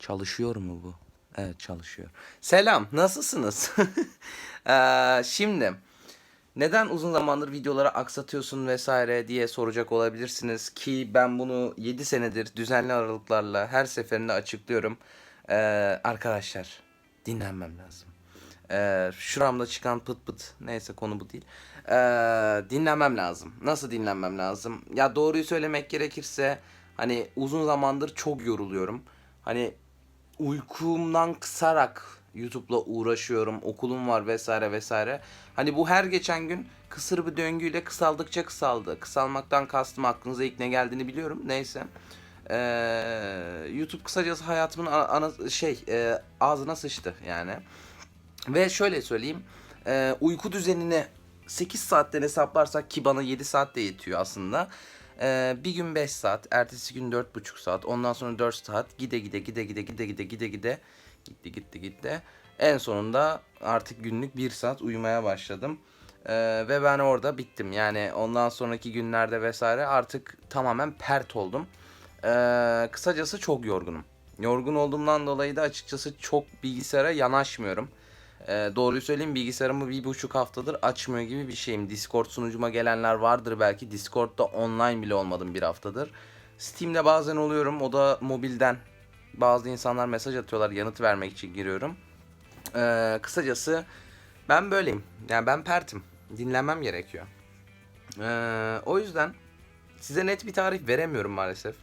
Çalışıyor mu bu? Evet çalışıyor. Selam, nasılsınız? Eee, şimdi neden uzun zamandır videoları aksatıyorsun vesaire diye soracak olabilirsiniz ki ben bunu 7 senedir düzenli aralıklarla her seferinde açıklıyorum. Eee, arkadaşlar dinlenmem lazım. Eee şuramda çıkan pıt pıt neyse konu bu değil. Eee, dinlenmem lazım. Nasıl dinlenmem lazım? Ya doğruyu söylemek gerekirse hani uzun zamandır çok yoruluyorum. Hani uykumdan kısarak YouTube'la uğraşıyorum. Okulum var vesaire vesaire. Hani bu her geçen gün kısır bir döngüyle kısaldıkça kısaldı. Kısalmaktan kastım aklınıza ilk ne geldiğini biliyorum. Neyse. Ee, YouTube kısacası hayatımın ana, şey e, ağzına sıçtı yani. Ve şöyle söyleyeyim. e, uyku düzenini 8 saatten hesaplarsak ki bana 7 saat de yetiyor aslında. E, bir gün 5 saat, ertesi gün 4,5 saat, ondan sonra 4 saat gide gide gide gide gide gide gide gide gitti gitti gitti. En sonunda artık günlük 1 saat uyumaya başladım. E, ve ben orada bittim. Yani ondan sonraki günlerde vesaire artık tamamen pert oldum. E, kısacası çok yorgunum. Yorgun olduğumdan dolayı da açıkçası çok bilgisayara yanaşmıyorum. Ee, doğruyu söyleyeyim bilgisayarımı bir buçuk haftadır açmıyor gibi bir şeyim. Discord sunucuma gelenler vardır belki. Discord'da online bile olmadım bir haftadır. Steam'de bazen oluyorum. O da mobilden. Bazı insanlar mesaj atıyorlar yanıt vermek için giriyorum. Ee, kısacası ben böyleyim. Yani ben pertim. Dinlenmem gerekiyor. Ee, o yüzden size net bir tarih veremiyorum maalesef.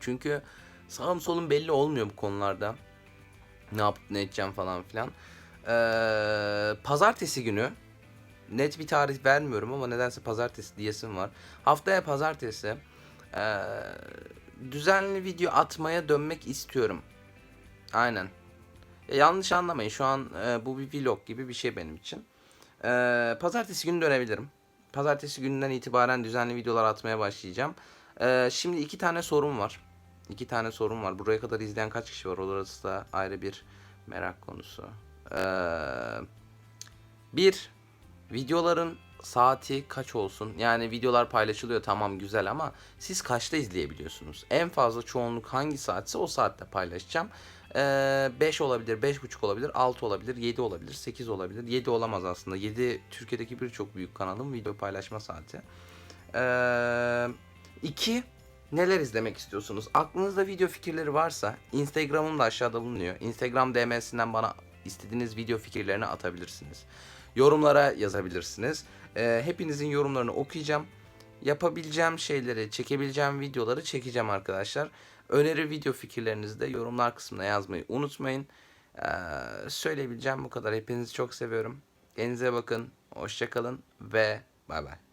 Çünkü sağım solum belli olmuyor bu konularda. Ne yapıp ne edeceğim falan filan. Ee, pazartesi günü net bir tarih vermiyorum ama nedense pazartesi diyesim var. Haftaya pazartesi ee, düzenli video atmaya dönmek istiyorum. Aynen. Ya yanlış anlamayın şu an e, bu bir vlog gibi bir şey benim için. Ee, pazartesi günü dönebilirim. Pazartesi gününden itibaren düzenli videolar atmaya başlayacağım. Ee, şimdi iki tane sorum var. İki tane sorum var. Buraya kadar izleyen kaç kişi var? Orası da ayrı bir merak konusu. Ee, bir, videoların saati kaç olsun? Yani videolar paylaşılıyor tamam güzel ama siz kaçta izleyebiliyorsunuz? En fazla çoğunluk hangi saatse o saatte paylaşacağım. Ee, 5 olabilir, 5.5 olabilir, 6 olabilir, 7 olabilir, 8 olabilir. 7 olamaz aslında. 7 Türkiye'deki birçok büyük kanalın video paylaşma saati. Ee, 2 neler izlemek istiyorsunuz? Aklınızda video fikirleri varsa Instagram'ım da aşağıda bulunuyor. Instagram DM'sinden bana istediğiniz video fikirlerini atabilirsiniz. Yorumlara yazabilirsiniz. Ee, hepinizin yorumlarını okuyacağım. Yapabileceğim şeyleri, çekebileceğim videoları çekeceğim arkadaşlar. Öneri video fikirlerinizi de yorumlar kısmına yazmayı unutmayın. Ee, söyleyebileceğim bu kadar. Hepinizi çok seviyorum. Kendinize bakın. Hoşçakalın ve bay bay.